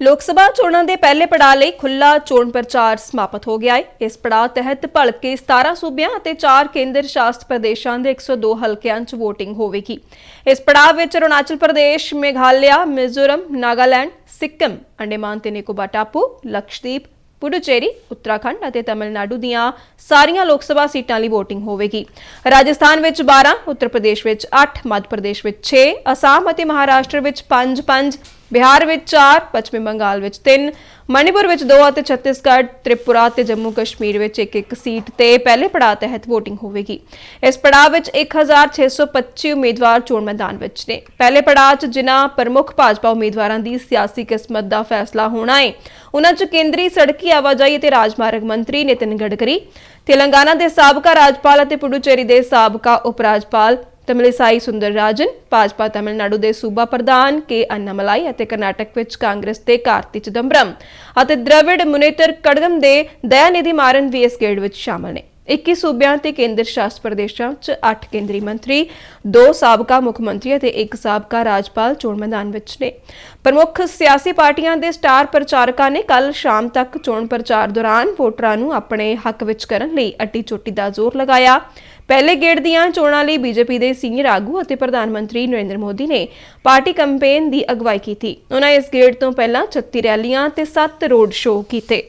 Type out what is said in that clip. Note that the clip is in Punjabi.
ਲੋਕ ਸਭਾ ਚੋਣਾਂ ਦੇ ਪਹਿਲੇ ਪੜਾਅ ਲਈ ਖੁੱਲਾ ਚੋਣ ਪ੍ਰਚਾਰ ਸਮਾਪਤ ਹੋ ਗਿਆ ਹੈ। ਇਸ ਪੜਾਅ ਤਹਿਤ ਭਲਕੇ 17 ਸੂਬਿਆਂ ਅਤੇ 4 ਕੇਂਦਰ ਸ਼ਾਸਤ ਪ੍ਰਦੇਸ਼ਾਂ ਦੇ 102 ਹਲਕਿਆਂ 'ਚ ਵੋਟਿੰਗ ਹੋਵੇਗੀ। ਇਸ ਪੜਾਅ ਵਿੱਚ ਅਰੁਣਾਚਲ ਪ੍ਰਦੇਸ਼, ਮੇਘਾਲਿਆ, ਮਿਜ਼ੋਰਮ, ਨਾਗਾਲੈਂਡ, ਸਿੱਕਮ, ਅੰਡੇਮਾਨ ਤੇ ਨਿਕੋਬਾਰ ਟਾਪੂ, ਲਕਸ਼ਦੀਪ, ਪੁਡੁਚੇਰੀ, ਉੱਤਰਾਖੰਡ ਅਤੇ ਤਮਿਲਨਾਡੂ ਦੀਆਂ ਸਾਰੀਆਂ ਲੋਕ ਸਭਾ ਸੀਟਾਂ ਲਈ VOTING ਹੋਵੇਗੀ। ਰਾਜਸਥਾਨ ਵਿੱਚ 12 ਉੱਤਰ ਪ੍ਰਦੇਸ਼ ਵਿੱਚ 8 ਮੱਧ ਪ੍ਰਦੇਸ਼ ਵਿੱਚ 6 ਅਸਾਮ ਅਤੇ ਮਹਾਰਾਸ਼ਟਰ ਵਿੱਚ 5-5 ਬਿਹਾਰ ਵਿੱਚ 4 ਪੱਛਮੀ ਬੰਗਾਲ ਵਿੱਚ 3 ਮਣੀਪੁਰ ਵਿੱਚ 2 ਅਤੇ ਛੱਤੀਸਗੜ੍ਹ, ਤ੍ਰਿਪੁਰਾ ਤੇ ਜੰਮੂ ਕਸ਼ਮੀਰ ਵਿੱਚ ਇੱਕ ਇੱਕ ਸੀਟ ਤੇ ਪਹਿਲੇ ਪੜਾਅ ਤਹਿਤ VOTING ਹੋਵੇਗੀ। ਇਸ ਪੜਾਅ ਵਿੱਚ 1625 ਉਮੀਦਵਾਰ ਚੋਣ ਮੈਦਾਨ ਵਿੱਚ ਨੇ। ਪਹਿਲੇ ਪੜਾਅ 'ਚ ਜਿਨ੍ਹਾਂ ਪ੍ਰਮੁੱਖ ਭਾਜਪਾ ਉਮੀਦਵਾਰਾਂ ਦੀ ਸਿਆਸੀ ਕਿਸਮਤ ਦਾ ਫੈਸਲਾ ਹੋਣਾ ਹੈ ਉਹਨਾਂ 'ਚ ਕੇਂਦਰੀ ਸੜਕੀ ਆਵਾਜਾਈ ਅਤੇ ਰਾਜਮਾਰਗ ਮੰਤਰੀ ਨਿਤਿਨ ਗਡਕਰੀ, ਤੇਲੰਗਾਨਾ ਦੇ ਸਾਬਕਾ ਰਾਜਪਾਲ ਅਤੇ ਪੁਡੁਚੇਰੀ ਦੇ ਸਾਬਕਾ ਉਪ ਰਾਜਪਾਲ ਤਮਿਲਸਾਈ ਸੁੰਦਰ ਰਾਜਨ, ਭਾਜਪਾ ਤਮਿਲਨਾਡੂ ਦੇ ਸੂਬਾ ਪ੍ਰਧਾਨ ਕੇ ਅੰਨਾਮਲਾਈ ਅਤੇ ਕਰਨਾਟਕ ਵਿੱਚ ਕਾਂਗਰਸ ਦੇ ਕਾਰਤੀ ਚਿਦੰਬਰਮ ਅਤੇ ਦ੍ਰਵਿੜ ਮੁਨੇਤਰ ਕੜਗਮ ਦੇ ਦਇਆਨਿਧੀ ਮਾਰਨ ਵੀ ਇਸ ਗੇੜ ਵਿੱਚ ਸ਼ਾਮਲ ਨੇ। 21 ਸੂਬਿਆਂ ਤੇ ਕੇਂਦਰ ਸ਼ਾਸਤ ਪ੍ਰਦੇਸ਼ਾਂ 'ਚ 8 ਕੇਂਦਰੀ ਮੰਤਰੀ, ਦੋ ਸਾਬਕਾ ਮੁੱਖ ਮੰਤਰੀ ਅਤੇ ਇੱਕ ਸਾਬਕਾ ਰਾਜਪਾਲ ਚੋਣ ਮੈਦਾਨ ਵਿੱਚ ਨੇ। ਪ੍ਰਮੁੱਖ ਸਿਆਸੀ ਪਾਰਟੀਆਂ ਦੇ ਸਟਾਰ ਪ੍ਰਚਾਰਕਾਂ ਨੇ ਕੱਲ ਸ਼ਾਮ ਤੱਕ ਚੋਣ ਪ੍ਰਚਾਰ ਦੌਰਾਨ ਵੋਟਰਾਂ ਨੂੰ ਆਪਣੇ ਹੱਕ ਵਿੱਚ ਕਰਨ ਲਈ ਅੱਡੀ ਚੋਟੀ ਦਾ ਜ਼ੋਰ ਲਗਾਇਆ। ਪਹਿਲੇ ਗੇੜ ਦੀਆਂ ਚੋਣਾਂ ਲਈ ਬੀਜੇਪੀ ਦੇ ਸੀਨੀਅਰ ਆਗੂ ਅਤੇ ਪ੍ਰਧਾਨ ਮੰਤਰੀ ਨਰਿੰਦਰ ਮੋਦੀ ਨੇ ਪਾਰਟੀ ਕੈਂਪੇਨ ਦੀ ਅਗਵਾਈ ਕੀਤੀ। ਉਹਨਾਂ ਇਸ ਗੇੜ ਤੋਂ ਪਹਿਲਾਂ 36 ਰੈਲੀਆਂ ਤੇ 7 ਰੋਡ ਸ਼ੋਅ ਕੀਤੇ।